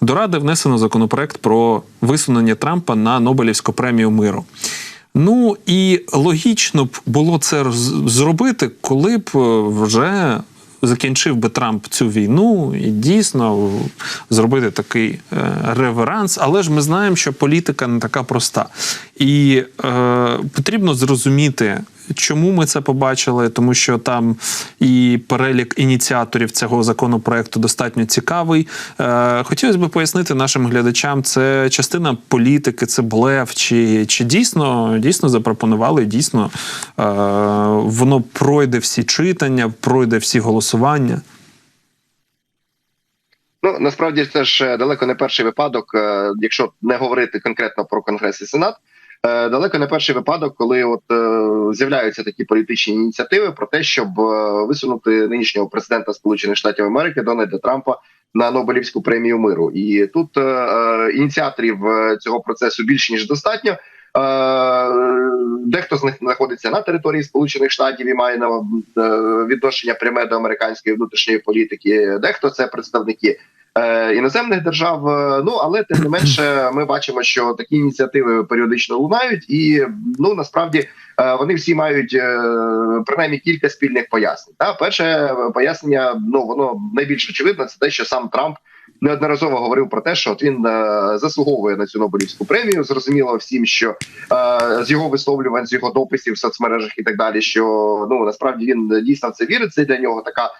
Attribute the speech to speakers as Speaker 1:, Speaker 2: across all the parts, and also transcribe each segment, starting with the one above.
Speaker 1: До Ради внесено законопроект про висунення Трампа на Нобелівську премію миру. Ну і логічно б було це зробити, коли б е, вже закінчив би Трамп цю війну і дійсно зробити такий е, реверанс. Але ж ми знаємо, що політика не така проста. І е, потрібно зрозуміти, чому ми це побачили, тому що там і перелік ініціаторів цього законопроекту достатньо цікавий. Е, хотілося б пояснити нашим глядачам, це частина політики, це блеф, чи, чи дійсно, дійсно запропонували, дійсно е, воно пройде всі читання, пройде всі голосування.
Speaker 2: Ну насправді це ж е, далеко не перший випадок, якщо не говорити конкретно про конгрес і сенат. Е, Далеко не перший випадок, коли от е, з'являються такі політичні ініціативи про те, щоб е, висунути нинішнього президента Сполучених Штатів Америки Дональда Трампа на Нобелівську премію миру. І тут ініціаторів цього процесу більше ніж достатньо. Дехто з них знаходиться на території Сполучених Штатів і має на відношення пряме до американської внутрішньої політики. Дехто це представники іноземних держав. Е, Ну але тим не менше, ми бачимо, що такі ініціативи періодично лунають, і ну насправді е, вони всі мають е, принаймні кілька спільних пояснень. Та перше пояснення, ну воно найбільш очевидне, це те, що сам Трамп. Неодноразово говорив про те, що от він е, заслуговує на цю Нобелівську премію. Зрозуміло всім, що е, з його висловлювань, з його дописів в соцмережах і так далі, що ну насправді він дійсно в це вірить. Це для нього така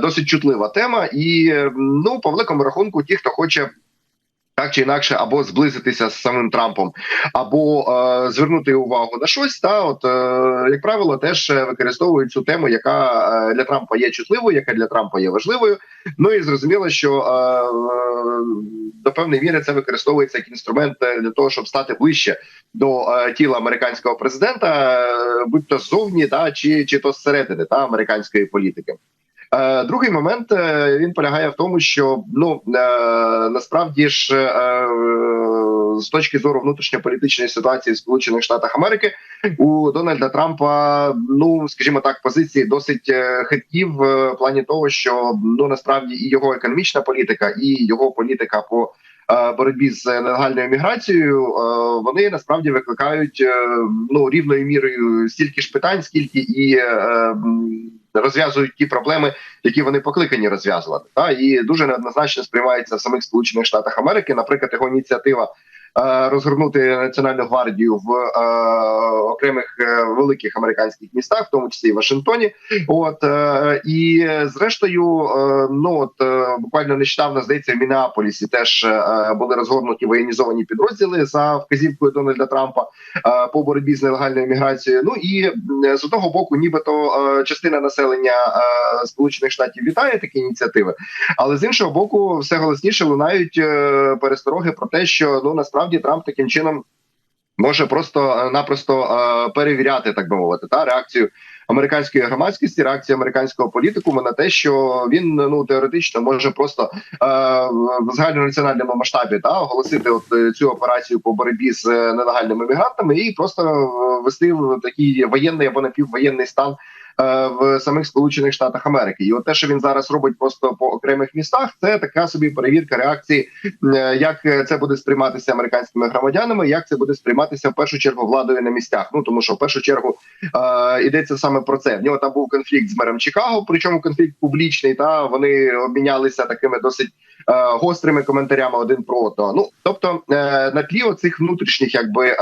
Speaker 2: досить чутлива тема. І ну по великому рахунку, ті, хто хоче. Так чи інакше, або зблизитися з самим Трампом, або е, звернути увагу на щось, та от е, як правило, теж е, використовують цю тему, яка е, для Трампа є чутливою, яка для Трампа є важливою. Ну і зрозуміло, що е, до певної міри це використовується як інструмент е, для того, щоб стати ближче до е, тіла американського президента, будь то ззовні, та чи, чи то зсередини та американської політики. Е, Другий момент е, він полягає в тому, що ну е, насправді ж з точки зору внутрішньополітичної ситуації в Сполучених Штатах Америки у Дональда Трампа, ну скажімо так, позиції досить хиткі в плані того, що ну насправді і його економічна політика, і його політика по боротьбі з нелегальною міграцією, е, вони насправді викликають е, ну рівною мірою стільки ж питань, скільки і е, розв'язують ті проблеми, які вони покликані розв'язувати. Та і дуже неоднозначно сприймається в самих Сполучених Штатах Америки. Наприклад, його ініціатива. Е, Розгорнути національну гвардію в е, окремих е, великих американських містах, в тому числі і Вашингтоні. От і зрештою, ну от буквально нещодавно здається, в Мінеаполісі теж були розгорнуті воєнізовані підрозділи за вказівкою Дональда Трампа по боротьбі з нелегальною міграцією. Ну і з одного боку, нібито частина населення Сполучених Штатів вітає такі ініціативи, але з іншого боку, все голосніше лунають перестороги про те, що ну насправді Трамп таким чином. Може просто-напросто е, перевіряти, так би мовити, та реакцію американської громадськості, реакцію американського політикуму на те, що він ну теоретично може просто е, в загальнонаціональному масштабі та оголосити от е, цю операцію по боротьбі з е, нелегальними мігрантами і просто е, вести в такий воєнний або напіввоєнний стан. Е, В самих Сполучених Штатах Америки, і от те, що він зараз робить просто по окремих містах, це така собі перевірка реакції, е, як це буде сприйматися американськими громадянами, як це буде сприйматися в першу чергу владою на місцях. Ну тому що в першу чергу е, йдеться саме про це. В нього там був конфлікт з мером Чикаго, причому конфлікт публічний. Та вони обмінялися такими досить е, гострими коментарями один про одного. Ну тобто е, на тлі оцих внутрішніх, якби е,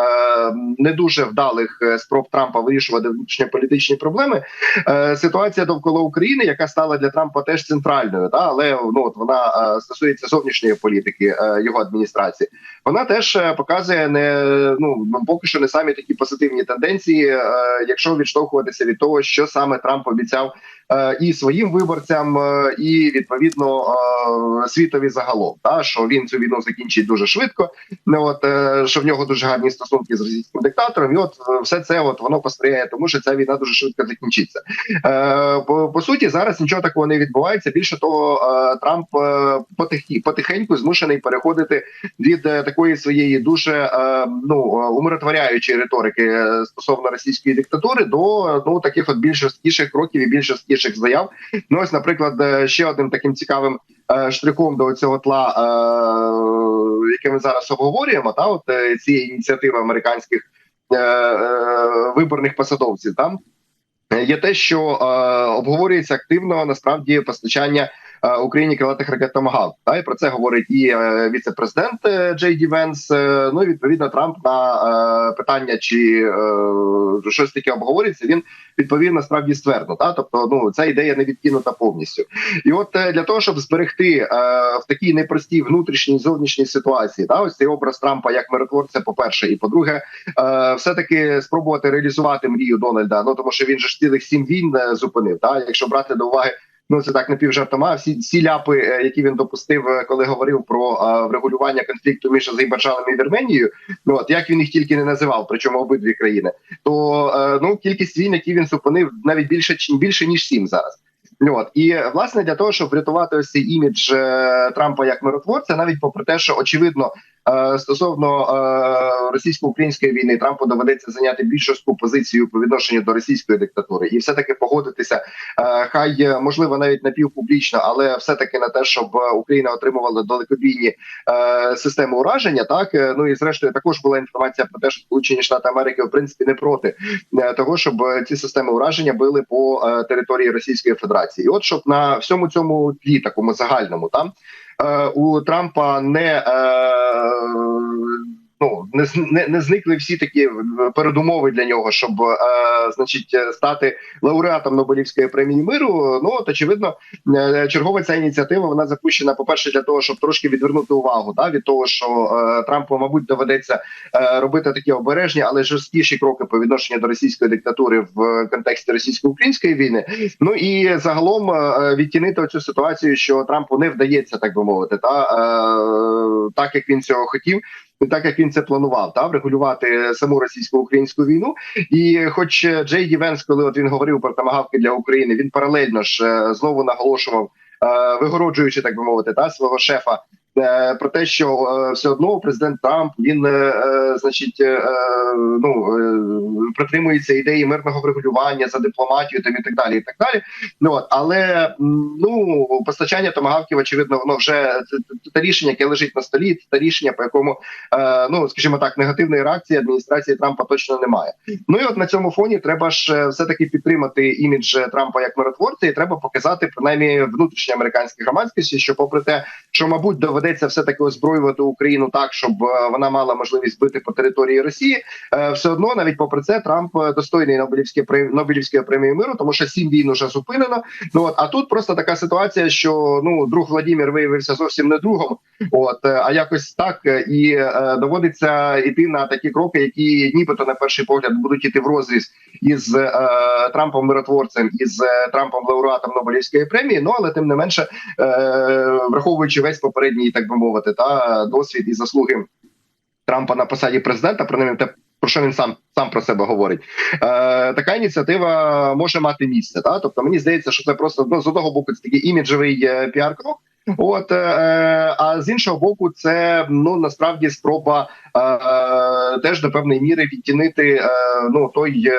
Speaker 2: не дуже вдалих е, спроб Трампа вирішувати внутрішньополітичні проблеми. Е, ситуація довкола України, яка стала для Трампа теж центральною, та але ну от вона е, стосується зовнішньої політики е, його адміністрації. Вона теж е, показує не ну поки що не самі такі позитивні тенденції, е, якщо відштовхуватися від того, що саме Трамп обіцяв е, і своїм виборцям, е, і відповідно е, світові загалом, та що він цю війну закінчить дуже швидко. Ну от е, що в нього дуже гарні стосунки з російським диктатором, і от е, все це от воно посприяє тому, що ця війна дуже швидко закінчиться. Е, по, по суті, зараз нічого такого не відбувається. Більше того, е, Трамп е, потихеньку змушений переходити від е, такої своєї дуже е, ну е, умиротворяючої риторики е, стосовно російської диктатури до ну таких от більш жорсткіших кроків і більш жорсткіших заяв. Ну ось, наприклад, е, ще одним таким цікавим е, штрихом до цього тла, е, яке ми зараз обговорюємо, та от цієї ініціативи американських виборних посадовців, там є те, що е, обговорюється активно насправді постачання. Е, Україні крилатих ракет «Томагавк». Та і про це говорить і е, віце-президент е, Джей Ді Венс. Ну і відповідно Трамп на питання, чи щось таке обговорюється. Він відповів насправді ствердно. Та тобто, ну ця ідея не відкинута повністю. І от для того, щоб зберегти в такій непростій внутрішній зовнішній ситуації, та ось цей образ Трампа як миротворця, по перше, і по-друге, все таки спробувати реалізувати мрію Дональда. Ну тому що він же ж цілих сім війн зупинив. Та якщо брати до уваги. Ну, це так напівжартома. Всі всі ляпи, е, які він допустив, е, коли говорив про е, врегулювання конфлікту між Азербайджаном і Вірменією. Ну от як він їх тільки не називав, причому обидві країни, то ну кількість війн, які він зупинив, навіть більше більше ніж сім зараз. От і власне для того, щоб врятувати ось цей імідж е, Трампа як миротворця, навіть попри те, що очевидно е, стосовно е, російсько-української війни Трампу доведеться зайняти більш жорстку позицію по відношенню до російської диктатури, і все таки погодитися, е, хай е, можливо навіть напівпублічно, але все таки на те, щоб Україна отримувала далекобійні е, системи ураження. Так ну і зрештою також була інформація про те, що Сполучені Штати Америки в принципі не проти того, щоб ці системи ураження били по території Російської Федерації. І от щоб на всьому цьому тлі, такому загальному, там е, у Трампа не. Е, Ну не, не, не зникли всі такі передумови для нього, щоб е, значить стати лауреатом Нобелівської премії миру. Ну от очевидно, е, чергова ця ініціатива вона запущена, по перше, для того, щоб трошки відвернути увагу да, від того, що е, Трампу, мабуть, доведеться е, робити такі обережні, але жорсткіші кроки по відношенню до російської диктатури в контексті російсько-української війни. Ну і загалом е, відтінити цю ситуацію, що Трампу не вдається, так би мовити, та е, так як він цього хотів. І Так як він це планував, та врегулювати саму російсько-українську війну, і хоч Джей Ді Венс, коли от він говорив про тамагавки для України, він паралельно ж е, знову наголошував, е, вигороджуючи, так би мовити, та свого шефа е, про те, що е, все одно президент Трамп він, е, е, значить, е, е, ну е, притримується ідеї мирного врегулювання за дипломатію, там і так далі. І так далі. Ну от але ну постачання томагавків, очевидно, воно вже це, те рішення, яке лежить на столі, це те рішення, по якому е, ну скажімо так, негативної реакції адміністрації Трампа точно немає. Ну і от на цьому фоні треба ж все таки підтримати імідж Трампа як миротворця, і треба показати принаймні внутрішньо американській громадськості, що, попри те, що мабуть доведеться все таки озброювати Україну так, щоб е, вона мала можливість бити по території Росії, е, все одно навіть попри це Трамп е, достойний Нобелівської Нобелівської премії миру, тому що сім війн уже зупинено. Ну от а тут просто така ситуація, що ну друг Владимир виявився зовсім не другом. От а якось так і доводиться йти на такі кроки, які нібито на перший погляд будуть іти в розріз із е, Трампом миротворцем, із Трампом лауреатом Нобелівської премії. Ну але тим не менше, е, враховуючи весь попередній, так би мовити, та досвід і заслуги Трампа на посаді президента, принаймні те. Про що він сам сам про себе говорить? Е, така ініціатива може мати місце. Та тобто мені здається, що це просто ну, з одного боку це такий іміджовий е, піар-крок. От е, а з іншого боку, це ну насправді спроба е, теж до певної міри відтінити е, ну той е,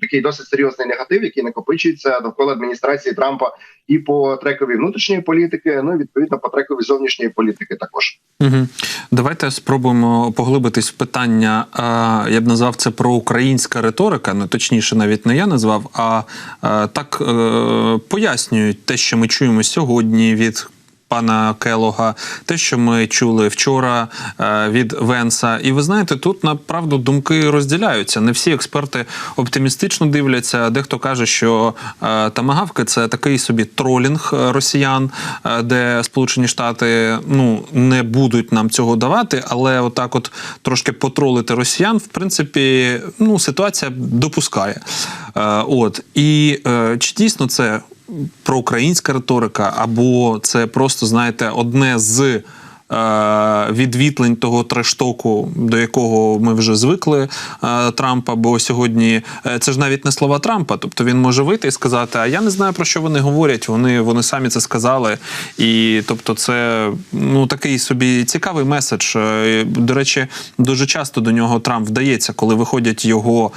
Speaker 2: такий досить серйозний негатив, який накопичується довкола адміністрації Трампа і по трекові внутрішньої політики, ну і відповідно по трекові зовнішньої політики також.
Speaker 1: Угу. Давайте спробуємо поглибитись в питання. а, Я б назвав це проукраїнська риторика. Ну точніше, навіть не я назвав, а а, так е, пояснюють те, що ми чуємо сьогодні від. Пана Келога, те, що ми чули вчора е, від Венса, і ви знаєте, тут направду думки розділяються. Не всі експерти оптимістично дивляться. Дехто каже, що е, тамагавки це такий собі тролінг е, росіян, де Сполучені Штати ну не будуть нам цього давати, але отак, от трошки потролити росіян, в принципі, ну ситуація допускає. От і чи дійсно це проукраїнська риторика, або це просто знаєте одне з відвітлень того трештоку, до якого ми вже звикли е, Трампа. Бо сьогодні е, це ж навіть не слова Трампа. Тобто він може вийти і сказати: А я не знаю про що вони говорять. Вони, вони самі це сказали. І тобто, це ну такий собі цікавий меседж. Е, До речі, дуже часто до нього Трамп вдається, коли виходять його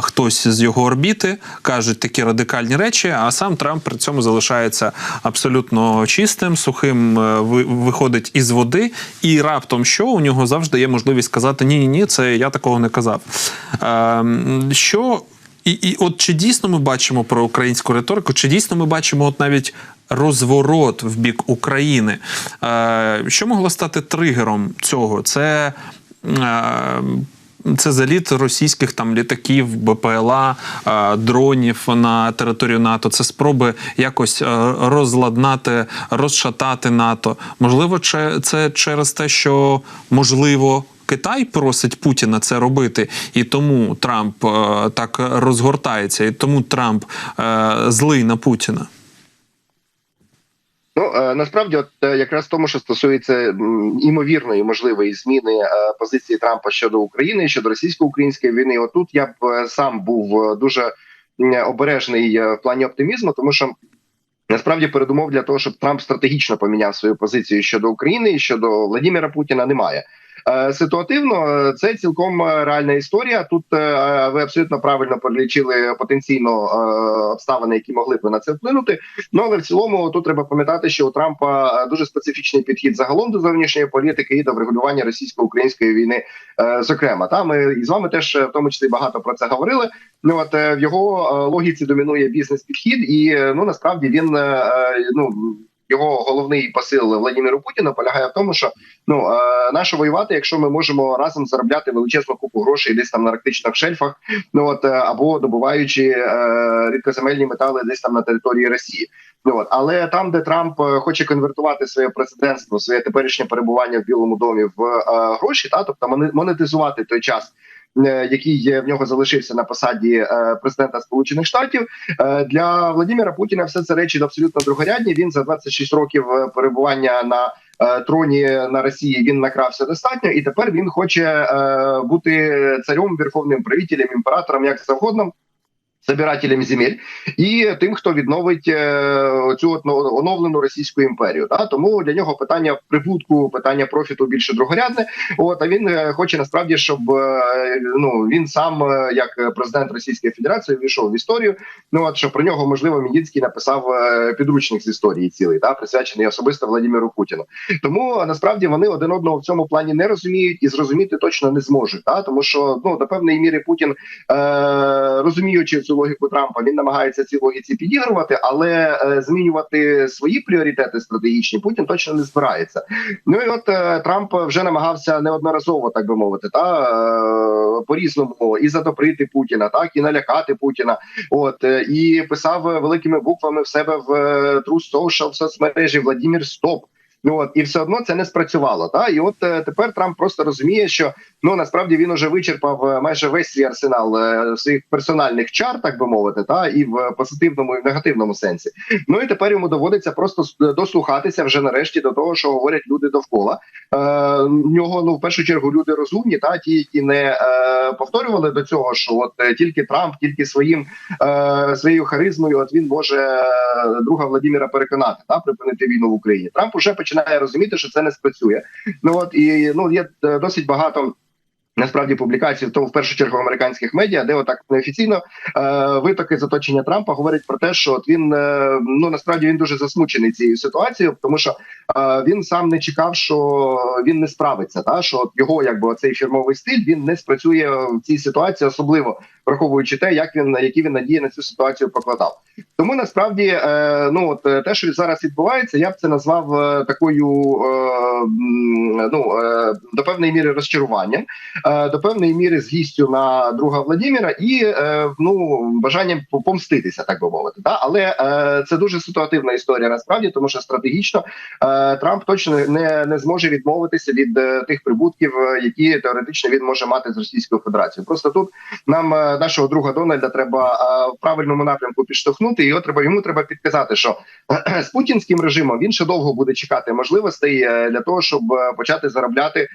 Speaker 1: хтось з його орбіти, кажуть такі радикальні речі. А сам Трамп при цьому залишається абсолютно чистим, сухим, е, ви- виходить із води, і раптом що у нього завжди є можливість сказати: ні, ні, ні, це я такого не казав. Е, Що і, і от чи дійсно ми бачимо про українську риторику, чи дійсно ми бачимо от навіть розворот в бік України? Е, що могло стати тригером цього? Це. Е, це заліт російських там літаків, БПЛА, е, дронів на територію НАТО. Це спроби якось е, розладнати, розшатати НАТО. Можливо, це через те, що можливо. Китай просить Путіна це робити, і тому Трамп е, так розгортається, і тому Трамп е, злий на Путіна.
Speaker 2: Ну е, насправді, от е, якраз тому, що стосується імовірної можливої зміни е, позиції Трампа щодо України, щодо російсько-української війни, отут я б сам був дуже обережний в плані оптимізму, тому що. Насправді передумов для того, щоб Трамп стратегічно поміняв свою позицію щодо України і щодо Владимира Путіна, немає. Е, Ситуативно е, це цілком е, реальна історія. Тут ви абсолютно правильно перелічили потенційно обставини, які могли б на це вплинути. Ну але в цілому тут треба пам'ятати, що у Трампа дуже специфічний підхід загалом до зовнішньої політики і до врегулювання російсько-української війни. Зокрема, та ми і з вами теж в тому числі багато про це говорили. Ну от в його логіці домінує бізнес-підхід, і е, ну насправді він ну. Його головний посил Владимиру Путіну полягає в тому, що ну е, нащо воювати, якщо ми можемо разом заробляти величезну купу грошей десь там на арктичних шельфах, ну от е, або добуваючи е, рідкоземельні метали десь там на території Росії. Ну от але там, де Трамп е, хоче конвертувати своє президентство, своє теперішнє перебування в Білому домі в е, гроші, та тобто моне- монетизувати той час. Е, Який в нього залишився на посаді е, президента Сполучених Штатів Е, для Владимира Путіна, все це речі абсолютно другорядні. Він за 26 років перебування на троні на Росії він накрався достатньо, і тепер він хоче бути царем, верховним правителем, імператором, як завгодно. Собирателем земель і тим, хто відновить е, цю от оновлену російську імперію. Да? Тому для нього питання прибутку, питання профіту більше другорядне. От а він е, хоче насправді, щоб е, ну він сам, як президент Російської Федерації, війшов в історію. Ну от що про нього можливо Міндінський написав підручник з історії цілий, да, присвячений особисто Владимиру Путіну. Тому насправді вони один одного в цьому плані не розуміють і зрозуміти точно не зможуть. Да? Тому що ну до певної міри Путін, е, розуміючи цю логіку Трампа, він намагається цій логіці підігрувати, але е, змінювати свої пріоритети стратегічні Путін точно не збирається. Ну і от е, Трамп вже намагався неодноразово, так би мовити, та е, по різному і задобрити Путіна, так і налякати Путіна. От і писав великими буквами в себе в True Social в соцмережі Владимир Стоп. Ну от і все одно це не спрацювало. Та і от е, тепер Трамп просто розуміє, що ну насправді він уже вичерпав е, майже весь свій арсенал е, своїх персональних чар, так би мовити, та і в позитивному і в негативному сенсі. Ну і тепер йому доводиться просто дослухатися вже нарешті до того, що говорять люди довкола. Е, нього ну в першу чергу люди розумні, та ті, які не е, повторювали до цього, що от тільки Трамп, тільки своїм е, своєю харизмою, от він може друга Владимира переконати та припинити війну в Україні. Трамп уже починає розуміти, що це не спрацює. Ну от і ну є е, досить багато. Насправді публікацій, то в першу чергу американських медіа, де отак неофіційно е, витоки з оточення Трампа говорять про те, що от він е, ну насправді він дуже засмучений цією ситуацією, тому що е, він сам не чекав, що він не справиться. Та що от його якби оцей фірмовий стиль він не спрацює в цій ситуації, особливо враховуючи те, як він які він надії на цю ситуацію покладав. Тому насправді, е, ну от е, те, що зараз відбувається, я б це назвав е, такою е, ну е, до певної міри розчаруванням. Е, до певної міри злістю на друга Владіміра і е, ну бажанням помститися, так би мовити. Да? Але е, це дуже ситуативна історія насправді, тому що стратегічно Трамп точно не, не зможе відмовитися від тих прибутків, які теоретично він може мати з Російською Федерацією. Просто тут нам нашого друга Дональда треба в правильному напрямку підштовхнути. Його треба йому треба підказати, що з путінським режимом він ще довго буде чекати можливостей для того, щоб почати заробляти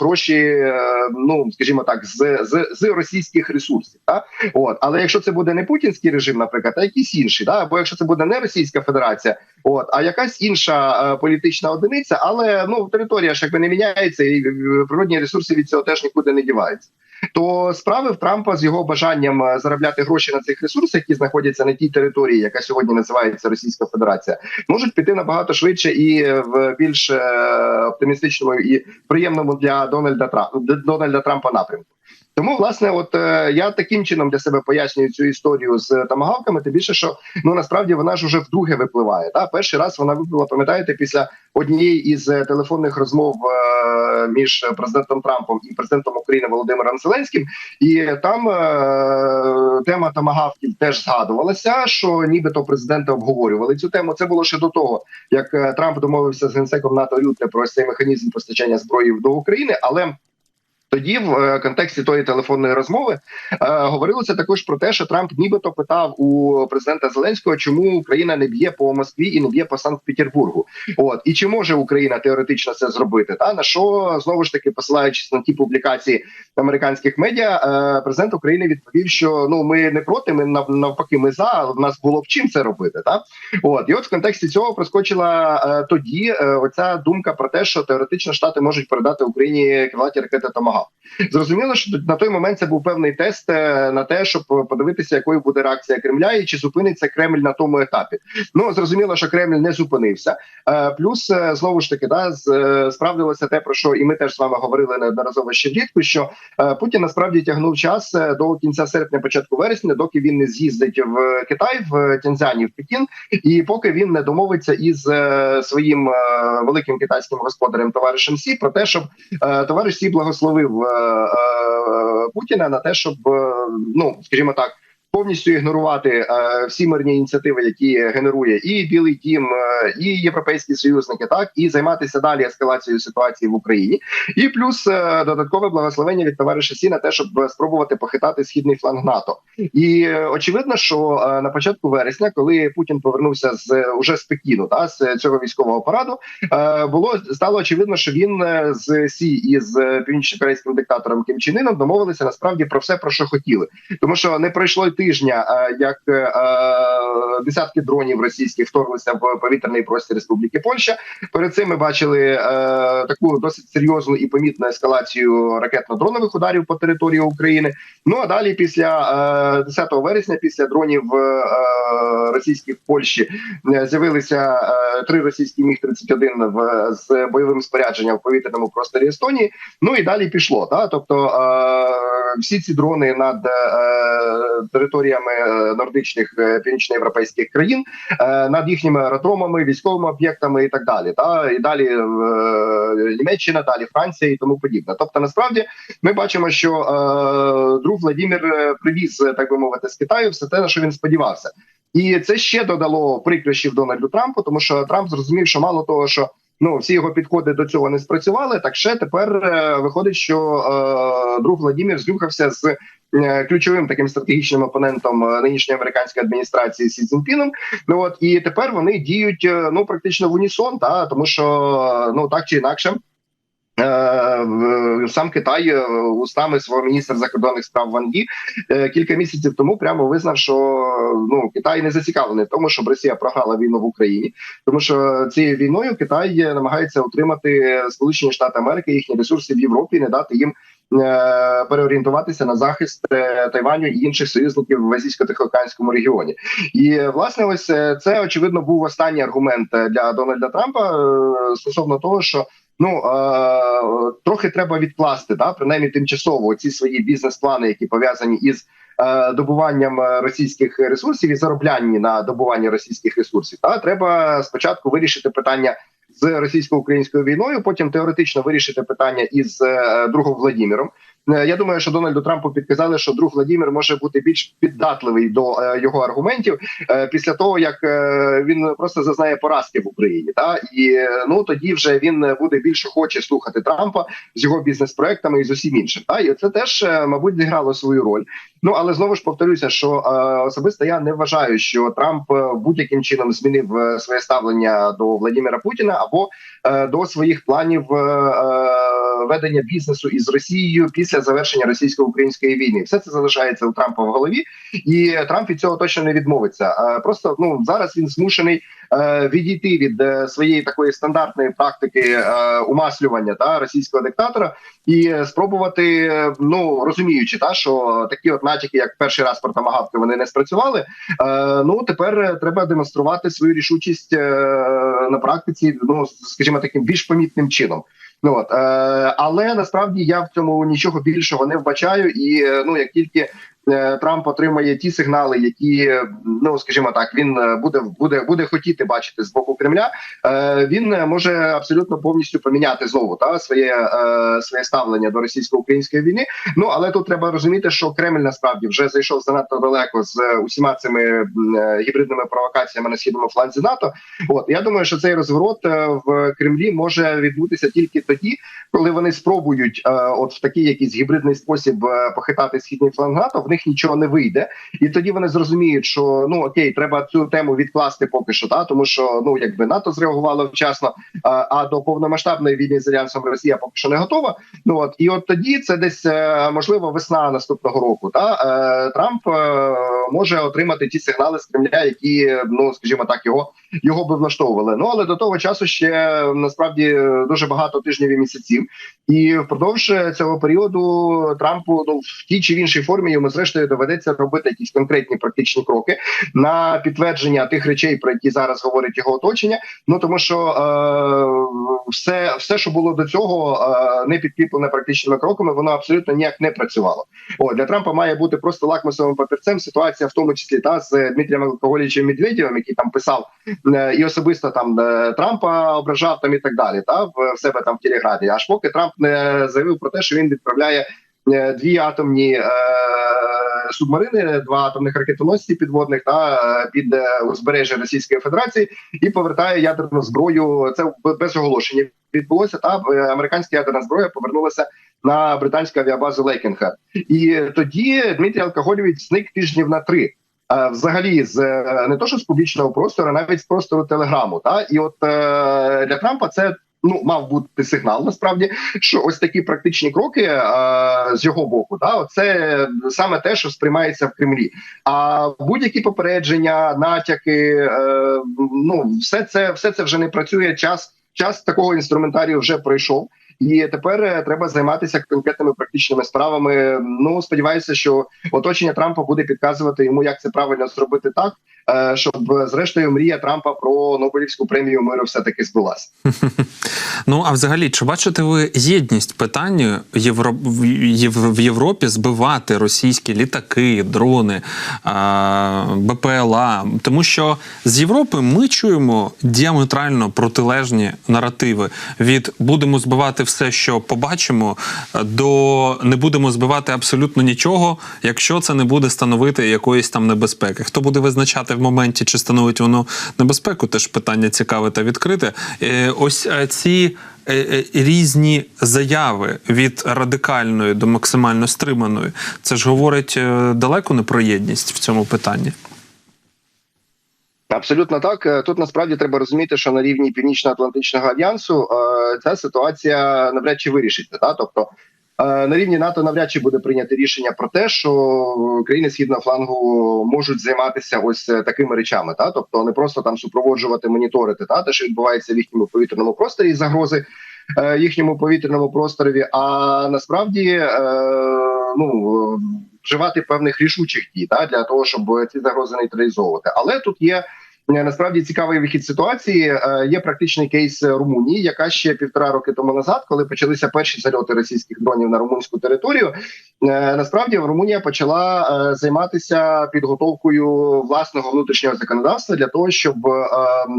Speaker 2: гроші. е, Ну скажімо так, з, з, з російських ресурсів. Та? От, але якщо це буде не путінський режим, наприклад, а якийсь інший, да? або якщо це буде не Російська Федерація, от а якась інша е, політична одиниця, але ну територія ж якби не міняється, і е, природні ресурси від цього теж нікуди не діваються. То справи в Трампа з його бажанням е, заробляти гроші на цих ресурсах, які знаходяться на тій території, яка сьогодні називається Російська Федерація, можуть піти набагато швидше і в більш е, оптимістичному і приємному для Дональда Трампа Дональда Трампа напрямку. Тому, власне, от е, я таким чином для себе пояснюю цю історію з тамагавками. Тим більше, що ну насправді вона ж уже вдруге випливає. Та перший раз вона випливла, пам'ятаєте, після однієї із е, телефонних розмов е, між президентом Трампом і президентом України Володимиром Зеленським, і там е, тема тамагавків теж згадувалася, що нібито президенти обговорювали цю тему. Це було ще до того, як е, Трамп домовився з генсеком НАТО Рютте про цей механізм постачання зброї до України, але тоді, в е, контексті тої телефонної розмови, е, говорилося також про те, що Трамп нібито питав у президента Зеленського, чому Україна не б'є по Москві і не б'є по Санкт-Петербургу. От і чи може Україна теоретично це зробити? Та на що знову ж таки посилаючись на ті публікації американських медіа, е, президент України відповів, що ну ми не проти, ми нав- навпаки, ми за в нас було б чим це робити. Та от і от в контексті цього проскочила тоді оця думка про те, що теоретично штати можуть передати Україні крилаті ракети Томагав. Зрозуміло, що на той момент це був певний тест е, на те, щоб подивитися, якою буде реакція Кремля, і чи зупиниться Кремль на тому етапі. Ну зрозуміло, що Кремль не зупинився. Е, Плюс е, знову ж таки, да справдилося те, про що і ми теж з вами говорили неодноразово ще влітку. Що Путін насправді тягнув час до кінця серпня, початку вересня, доки він не з'їздить в Китай, в Тяньцзяні, в Пекін, і поки він не домовиться із своїм великим китайським господарем товаришем Сі про те, щоб товариш Сі благословив е, е, Путіна на те, щоб е, ну скажімо так. Повністю ігнорувати е, всі мирні ініціативи, які генерує і Білий Дім, е, і європейські союзники, так і займатися далі ескалацією ситуації в Україні, і плюс е, додаткове благословення від товариша Сі на те, щоб спробувати похитати східний фланг НАТО. І очевидно, що на початку вересня, коли Путін повернувся з уже з Пекіну, та з цього військового параду, було стало очевидно, що він з Сі і з північно-корейським диктатором Кім Чен Іном домовилися насправді про все, про що хотіли, тому що не пройшло й тижня, е, як е, десятки дронів російських вторглися в повітряний простір Республіки Польща. Перед цим ми бачили е, таку досить серйозну і помітну ескалацію ракетно-дронових ударів по території України. Ну а далі, після е, 10 вересня, після дронів російських в Польщі, з'явилися три російські міг 31 в з бойовим спорядженням в повітряному просторі Естонії. Ну і далі пішло. Та тобто всі ці дрони над е, територіями е, нордичних е, північноєвропейських країн, над їхніми аеродромами, військовими об'єктами і так далі. Та і далі Німеччина, далі Франція і тому подібне. Тобто, насправді ми бачимо, що друг Владимир привіз, так би мовити, з Китаю все те, на що він сподівався. І це ще додало прикрощів Дональду Трампу, тому що Трамп зрозумів, що мало того, що ну всі його підходи до цього не спрацювали. Так ще тепер е, виходить, що е, друг Владимир зрюхався з е, ключовим таким стратегічним опонентом е, нинішньої американської адміністрації Сі Цзіньпіном. Ну от і тепер вони діють е, ну практично в унісон, та тому що ну так чи інакше. Е, в- Сам Китай е, устами свого міністра закордонних справ Ван Гі е, кілька місяців тому прямо визнав, що ну Китай не зацікавлений в тому, щоб Росія програла війну в Україні, тому що цією війною Китай е, намагається утримати Сполучені Штати Америки їхні ресурси в Європі, не дати їм е, переорієнтуватися на захист е, Тайваню і інших союзників в азійсько-тихоокеанському регіоні. І власне, ось е, це очевидно був останній аргумент е, для Дональда Трампа е, стосовно того, що. Ну е, трохи треба відкласти, да, принаймні тимчасово ці свої бізнес-плани, які пов'язані із е, добуванням е, російських ресурсів і зароблянні на добуванні російських ресурсів. Та треба спочатку вирішити питання з російсько-українською війною. Потім теоретично вирішити питання із е, другом Владіміром. Е, Я думаю, що Дональду Трампу підказали, що друг Владімір може бути більш піддатливий до е, його аргументів е, після того, як він просто зазнає поразки в Україні. Та і ну тоді вже він буде більш охоче слухати Трампа з його бізнес-проектами і з усім іншим. Та і це теж, мабуть, зіграло свою роль. Ну але знову ж повторюся, що особисто я не вважаю, що Трамп будь-яким чином змінив своє ставлення до Владимира Путіна або до своїх планів ведення бізнесу із Росією після завершення російсько-української війни. Все це залишається у Трампа в голові, і Трамп від цього точно не відмовиться. Е, Просто ну зараз він змушений е, відійти від е, своєї такої стандартної практики умаслювання та російського диктатора і спробувати, ну розуміючи, та що такі от натяки, як перший раз про томагавки, вони не спрацювали. Ну тепер треба демонструвати свою рішучість на практиці, ну скажімо, таким більш помітним чином. Ну от е, але насправді я в цьому нічого більшого не вбачаю, і е, ну як тільки Трамп отримає ті сигнали, які е, ну скажімо так, він е, буде буде буде хотіти бачити з боку Кремля. Е, він е, може абсолютно повністю поміняти знову та своє е, своє ставлення до російсько-української війни. Ну але тут треба розуміти, що Кремль насправді вже зайшов занадто далеко з е, усіма цими е, гібридними провокаціями на східному фланзі НАТО. От я думаю, що цей розворот е, в Кремлі може відбутися тільки тоді, коли вони спробують, е, от в такий якийсь гібридний спосіб е, похитати східний фланг НАТО, в них нічого не вийде, і тоді вони зрозуміють, що ну окей, треба цю тему відкласти поки що, та тому що ну якби НАТО зреагувало вчасно, а, а до повномасштабної війни з альянсом Росія поки що не готова. Ну от і от тоді це десь е, можливо весна наступного року. Та е, Трамп е, може отримати ті сигнали з Кремля, які ну скажімо так, його його би влаштовували. Ну але до того часу ще насправді дуже багато тижнів і місяців, і впродовж цього періоду Трампу ну в тій чи в іншій формі йому зрештою доведеться робити якісь конкретні практичні кроки на підтвердження тих речей, про які зараз говорить його оточення. Ну тому що е, все, все, що було до цього, е, не підкріплене практичними кроками, воно абсолютно ніяк не працювало. О для Трампа має бути просто лакмусовим папірцем. Ситуація в тому числі та з Дмитрієм Алкоголічем Медведєвим, який там писав е, і особисто там е, Трампа ображав там і так далі. Та в себе там в Телеграмі. Аж поки Трамп не заявив про те, що він відправляє е, дві атомні е, субмарини, два атомних ракетоносці підводних та е, під е, узбережжя Російської Федерації і повертає ядерну зброю. Це без оголошення відбулося. Та е, американська ядерна зброя повернулася на британську авіабазу Лейкенхед. І тоді Дмитрій Алкоголєвич зник тижнів на три. е, Взагалі, з е, не то, що з публічного простору, а навіть з простору телеграму. Та і от е, для Трампа це ну мав бути сигнал. Насправді, що ось такі практичні кроки е, з його боку, та це саме те, що сприймається в Кремлі. А будь-які попередження, натяки, е, ну все це, все це вже не працює. Час час такого інструментарію вже пройшов. І тепер е, треба займатися конкретними практичними справами. Ну сподіваюся, що оточення Трампа буде підказувати йому, як це правильно зробити так, щоб е, зрештою мрія Трампа про Нобелівську премію миру все таки збулася.
Speaker 1: Ну а взагалі, чи бачите ви єдність питання Євро... в Єв- в Європі збивати російські літаки, дрони, а, БПЛА? Тому що з Європи ми чуємо діаметрально протилежні наративи від будемо збивати все, що побачимо, до не будемо збивати абсолютно нічого, якщо це не буде становити якоїсь там небезпеки. Хто буде визначати в моменті, чи становить воно небезпеку? Теж питання цікаве та відкрите. Е, Ось е, ці е, різні заяви від радикальної до максимально стриманої. Це ж говорить далеко не про єдність в цьому питанні.
Speaker 2: Абсолютно так. Тут насправді треба розуміти, що на рівні Північно-Атлантичного альянсу ця ситуація навряд чи вирішиться. Тобто на рівні НАТО навряд чи буде прийнято рішення про те, що країни східного флангу можуть займатися ось е, такими речами. Та? Тобто не просто там супроводжувати, моніторити та те, що відбувається в їхньому повітряному просторі загрози е, їхньому повітряному просторові. А насправді е, ну вживати певних рішучих дій та для того, щоб ці загрози нейтралізовувати. Але тут є. Е, Насправді цікавий вихід ситуації. Е, Є практичний кейс Румунії, яка ще півтора роки тому назад, коли почалися перші зальоти російських дронів на румунську територію, е, насправді Румунія почала займатися підготовкою власного внутрішнього законодавства для того, щоб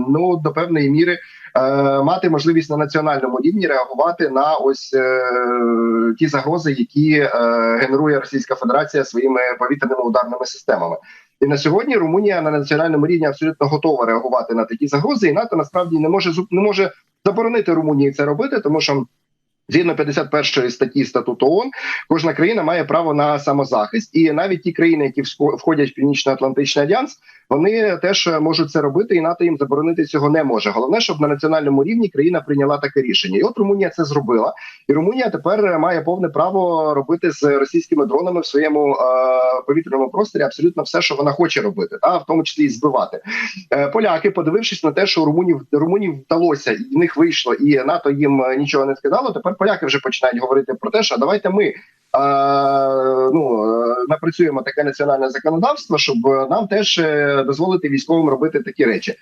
Speaker 2: ну до певної міри мати можливість на національному рівні реагувати на ось е, ті загрози, які е, генерує Російська Федерація своїми повітряними ударними системами. І на сьогодні Румунія на національному рівні абсолютно готова реагувати на такі загрози, і НАТО насправді не може не може заборонити Румунії це робити, тому що. Згідно 51 статті статуту ООН, кожна країна має право на самозахист, і навіть ті країни, які входять в Північно-Атлантичний альянс, вони теж можуть це робити, і НАТО їм заборонити цього не може. Головне, щоб на національному рівні країна прийняла таке рішення. І от Румунія це зробила, і Румунія тепер має повне право робити з російськими дронами в своєму е, повітряному просторі абсолютно все, що вона хоче робити, та в тому числі і збивати. Е, поляки, подивившись на те, що Румунів Румунів вдалося, і в них вийшло, і НАТО їм е, нічого не сказало. Тепер поляки вже починають говорити про те, що давайте ми. Ну напрацюємо таке національне законодавство, щоб нам теж е, дозволити військовим робити такі речі.